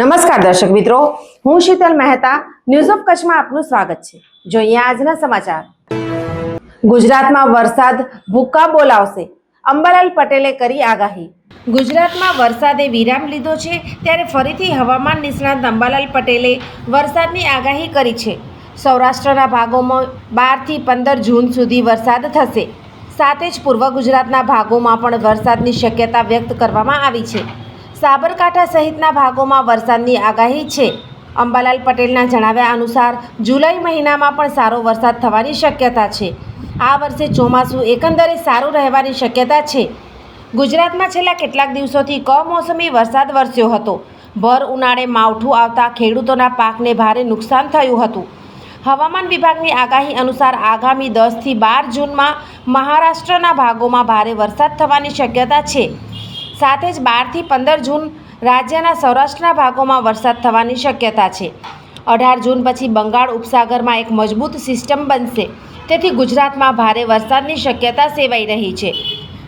નમસ્કાર દર્શક મિત્રો, હું શીતલ મહેતા ન્યૂઝ ઓફ કચ્છમાં આપનું સ્વાગત છે. જોઈએ આજના સમાચાર. ગુજરાતમાં વરસાદ ભૂક્કા બોલાવશે. અંબાલાલ પટેલે કરી આગાહી. ગુજરાતમાં વરસાદે વિરામ લીધો છે, ત્યારે ફરીથી હવામાન નિષ્ણાત અંબાલાલ પટેલે વરસાદની આગાહી કરી છે. સૌરાષ્ટ્રના ભાગોમાં બારથી પંદર જૂન સુધી વરસાદ થશે. સાથે જ પૂર્વ ગુજરાતના ભાગોમાં પણ વરસાદની શક્યતા વ્યક્ત કરવામાં આવી છે. સાબરકાંઠા સહિતના ભાગોમાં વરસાદની આગાહી છે. અંબાલાલ પટેલના જણાવ્યા અનુસાર, જુલાઈ મહિનામાં પણ સારો વરસાદ થવાની શક્યતા છે. આ વર્ષે ચોમાસું એકંદરે સારું રહેવાની શક્યતા છે. ગુજરાતમાં છેલ્લા કેટલાક દિવસોથી કમોસમી વરસાદ વરસ્યો હતો. ભર ઉનાળે માવઠું આવતા ખેડૂતોના પાકને ભારે નુકસાન થયું હતું. હવામાન વિભાગની આગાહી અનુસાર આગામી દસથી બાર જૂનમાં મહારાષ્ટ્રના ભાગોમાં ભારે વરસાદ થવાની શક્યતા છે. સાથે જ બારથી પંદર જૂન રાજ્યના સૌરાષ્ટ્રના ભાગોમાં વરસાદ થવાની શક્યતા છે. અઢાર જૂન પછી બંગાળ ઉપસાગરમાં એક મજબૂત સિસ્ટમ બનશે. તેથી ગુજરાતમાં ભારે વરસાદની શક્યતા સેવાઈ રહી છે.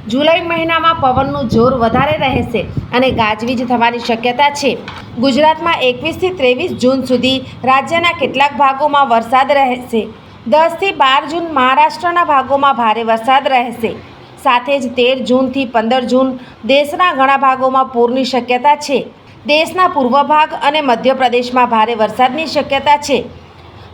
જુલાઈ મહિનામાં પવનનું જોર વધારે રહેશે અને ગાજવીજ થવાની શક્યતા છે. ગુજરાતમાં એકવીસથી ત્રેવીસ જૂન સુધી રાજ્યના કેટલાક ભાગોમાં વરસાદ રહેશે. દસથી બાર જૂન મહારાષ્ટ્રના ભાગોમાં ભારે વરસાદ રહેશે. સાથે જ તેર જૂનથી પંદર જૂન દેશના ઘણા ભાગોમાં પૂરની શક્યતા છે. દેશના પૂર્વ ભાગ અને મધ્યપ્રદેશમાં ભારે વરસાદની શક્યતા છે.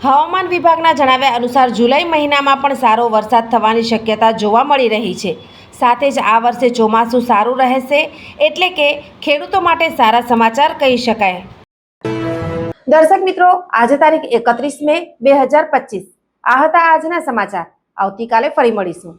હવામાન વિભાગના જણાવ્યા અનુસાર જુલાઈ મહિનામાં પણ સારો વરસાદ થવાની શક્યતા જોવા મળી રહી છે. સાથે જ આ વર્ષે ચોમાસું સારું રહેશે એટલે કે ખેડૂતો માટે સારા સમાચાર કહી શકાય. દર્શક મિત્રો, આજે તારીખ એકત્રીસ મે બે હજાર પચીસ. આ હતા આજના સમાચાર. આવતીકાલે ફરી મળીશું.